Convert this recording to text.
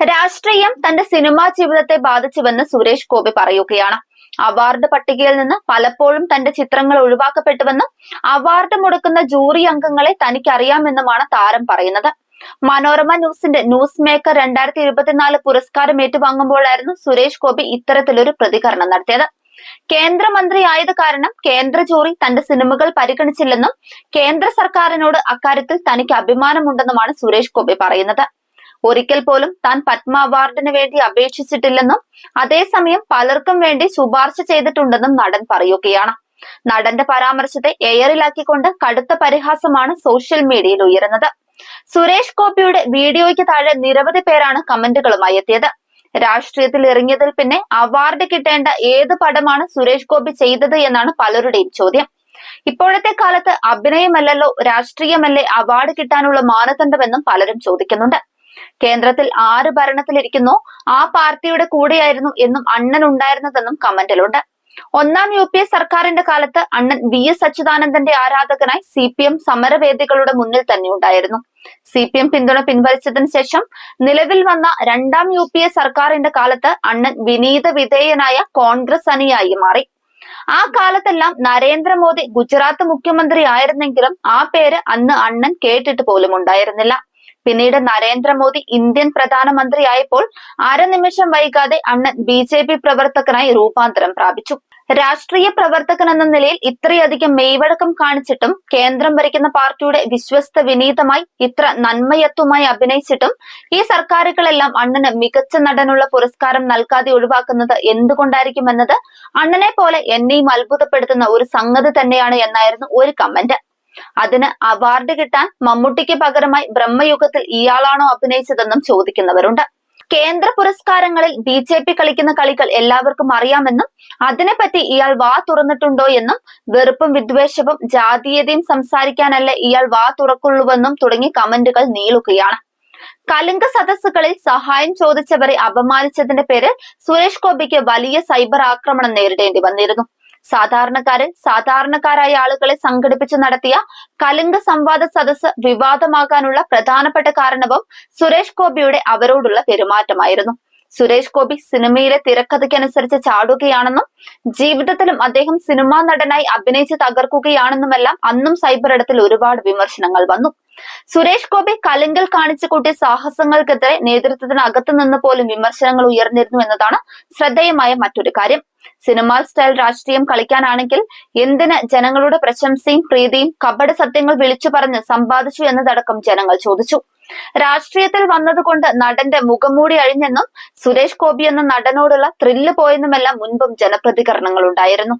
രാഷ്ട്രീയം തന്റെ സിനിമാ ജീവിതത്തെ ബാധിച്ചുവെന്ന് സുരേഷ് ഗോപി പറയുകയാണ്. അവാർഡ് പട്ടികയിൽ നിന്ന് പലപ്പോഴും തന്റെ ചിത്രങ്ങൾ ഒഴിവാക്കപ്പെട്ടുവെന്നും അവാർഡ് മുടക്കുന്ന ജൂറി അംഗങ്ങളെ തനിക്കറിയാമെന്നുമാണ് താരം പറയുന്നത്. മനോരമ ന്യൂസിന്റെ ന്യൂസ് മേക്കർ രണ്ടായിരത്തി ഇരുപത്തിനാല് പുരസ്കാരം ഏറ്റുവാങ്ങുമ്പോഴായിരുന്നു സുരേഷ് ഗോപി ഇത്തരത്തിലൊരു പ്രതികരണം നടത്തിയത്. കേന്ദ്രമന്ത്രി ആയത് കാരണം കേന്ദ്ര ജൂറി തന്റെ സിനിമകൾ പരിഗണിച്ചില്ലെന്നും കേന്ദ്ര സർക്കാരിനോട് അക്കാര്യത്തിൽ തനിക്ക് അഭിമാനമുണ്ടെന്നുമാണ് സുരേഷ് ഗോപി പറയുന്നത്. ഒരിക്കൽ പോലും താൻ പത്മ അവാർഡിന് വേണ്ടി അപേക്ഷിച്ചിട്ടില്ലെന്നും അതേസമയം പലർക്കും വേണ്ടി ശുപാർശ ചെയ്തിട്ടുണ്ടെന്നും നടൻ പറയുകയാണ്. നടന്റെ പരാമർശത്തെ എയറിലാക്കിക്കൊണ്ട് കടുത്ത പരിഹാസമാണ് സോഷ്യൽ മീഡിയയിൽ ഉയരുന്നത്. സുരേഷ് ഗോപിയുടെ വീഡിയോയ്ക്ക് താഴെ നിരവധി പേരാണ് കമന്റുകളുമായി എത്തിയത്. രാഷ്ട്രീയത്തിൽ ഇറങ്ങിയതിൽ പിന്നെ അവാർഡ് കിട്ടേണ്ട ഏത് പടമാണ് സുരേഷ് ഗോപി ചെയ്തത് എന്നാണ് പലരുടെയും ചോദ്യം. ഇപ്പോഴത്തെ കാലത്ത് അഭിനയമല്ലല്ലോ രാഷ്ട്രീയമല്ലേ അവാർഡ് കിട്ടാനുള്ള മാനദണ്ഡമെന്നും പലരും ചോദിക്കുന്നുണ്ട്. കേന്ദ്രത്തിൽ ആര് ഭരണത്തിലിരിക്കുന്നോ ആ പാർട്ടിയുടെ കൂടെയായിരുന്നു എന്നും അണ്ണൻ ഉണ്ടായിരുന്നതെന്നും കമന്റിലുണ്ട്. ഒന്നാം യു പി എ സർക്കാരിന്റെ കാലത്ത് അണ്ണൻ വി എസ് അച്യുതാനന്ദന്റെ ആരാധകനായി സി പി എം സമരവേദികളുടെ മുന്നിൽ തന്നെ ഉണ്ടായിരുന്നു. സി പി എം പിന്തുണ പിൻവലിച്ചതിന് ശേഷം നിലവിൽ വന്ന രണ്ടാം യു പി എ സർക്കാരിന്റെ കാലത്ത് അണ്ണൻ വിനീത വിധേയനായ കോൺഗ്രസ് അണിയായി മാറി. ആ കാലത്തെല്ലാം നരേന്ദ്രമോദി ഗുജറാത്ത് മുഖ്യമന്ത്രി ആയിരുന്നെങ്കിലും ആ പേര് അന്ന് അണ്ണൻ കേട്ടിട്ട് പോലും ഉണ്ടായിരുന്നില്ല. പിന്നീട് നരേന്ദ്രമോദി ഇന്ത്യൻ പ്രധാനമന്ത്രിയായപ്പോൾ അരനിമിഷം വൈകാതെ അണ്ണൻ ബി ജെ പി പ്രവർത്തകനായി രൂപാന്തരം പ്രാപിച്ചു. രാഷ്ട്രീയ പ്രവർത്തകൻ എന്ന നിലയിൽ ഇത്രയധികം മെയ്വഴക്കം കാണിച്ചിട്ടും കേന്ദ്രം ഭരിക്കുന്ന പാർട്ടിയുടെ വിശ്വസ്ത വിനീതമായി ഇത്ര നന്മയത്വമായി അഭിനയിച്ചിട്ടും ഈ സർക്കാരുകളെല്ലാം അണ്ണന് മികച്ച നടനുള്ള പുരസ്കാരം നൽകാതെ ഒഴിവാക്കുന്നത് എന്തുകൊണ്ടായിരിക്കുമെന്നത് അണ്ണനെ പോലെ എന്നെയും അത്ഭുതപ്പെടുത്തുന്ന ഒരു സംഗതി തന്നെയാണ് എന്നായിരുന്നു ഒരു കമന്റ്. അതിന് അവാർഡ് കിട്ടാൻ മമ്മൂട്ടിക്ക് പകരമായി ബ്രഹ്മയുഗത്തിൽ ഇയാളാണോ അഭിനയിച്ചതെന്നും ചോദിക്കുന്നവരുണ്ട്. കേന്ദ്ര പുരസ്കാരങ്ങളിൽ ബി ജെ പി കളിക്കുന്ന കളികൾ എല്ലാവർക്കും അറിയാമെന്നും അതിനെപ്പറ്റി ഇയാൾ വാ തുറന്നിട്ടുണ്ടോ എന്നും വെറുപ്പും വിദ്വേഷവും ജാതീയതയും സംസാരിക്കാനല്ല ഇയാൾ വാ തുറക്കുള്ളൂവെന്നും തുടങ്ങി കമന്റുകൾ നീളുകയാണ്. കലിംഗ സദസ്സുകളിൽ സഹായം ചോദിച്ചവരെ അപമാനിച്ചതിന്റെ പേരിൽ സുരേഷ് ഗോപിക്ക് വലിയ സൈബർ ആക്രമണം നേരിടേണ്ടി വന്നിരുന്നു. സാധാരണക്കാരിൽ സാധാരണക്കാരായ ആളുകളെ സംഘടിപ്പിച്ച് നടത്തിയ കലിംഗ സംവാദ സദസ് വിവാദമാകാനുള്ള പ്രധാനപ്പെട്ട കാരണവും സുരേഷ് ഗോപിയുടെ അവരോടുള്ള പെരുമാറ്റമായിരുന്നു. സുരേഷ് ഗോപി സിനിമയിലെ തിരക്കഥയ്ക്കനുസരിച്ച് ചാടുകയാണെന്നും ജീവിതത്തിലും അദ്ദേഹം സിനിമാ നടനായി അഭിനയിച്ച് തകർക്കുകയാണെന്നുമെല്ലാം അന്നും സൈബർ ഇടത്തിൽ ഒരുപാട് വിമർശനങ്ങൾ വന്നു. സുരേഷ് ഗോപി കലങ്കിൽ കാണിച്ചു കൂട്ടിയ സാഹസങ്ങൾക്കെതിരെ നേതൃത്വത്തിനകത്തു നിന്ന് പോലും വിമർശനങ്ങൾ ഉയർന്നിരുന്നു എന്നതാണ് ശ്രദ്ധേയമായ മറ്റൊരു കാര്യം. സിനിമാ സ്റ്റൈൽ രാഷ്ട്രീയം കളിക്കാനാണെങ്കിൽ എന്തിന് ജനങ്ങളുടെ പ്രശംസയും പ്രീതിയും കപട സത്യങ്ങൾ വിളിച്ചു പറഞ്ഞ് സമ്പാദിച്ചു എന്നതടക്കം ജനങ്ങൾ ചോദിച്ചു. രാഷ്ട്രീയത്തിൽ വന്നതുകൊണ്ട് നടന്റെ മുഖംമൂടി അഴിഞ്ഞെന്നും സുരേഷ് ഗോപി എന്ന നടനോടുള്ള ത്രില്ല് പോയെന്നുമെല്ലാം മുൻപും ജനപ്രതികരണങ്ങൾ ഉണ്ടായിരുന്നു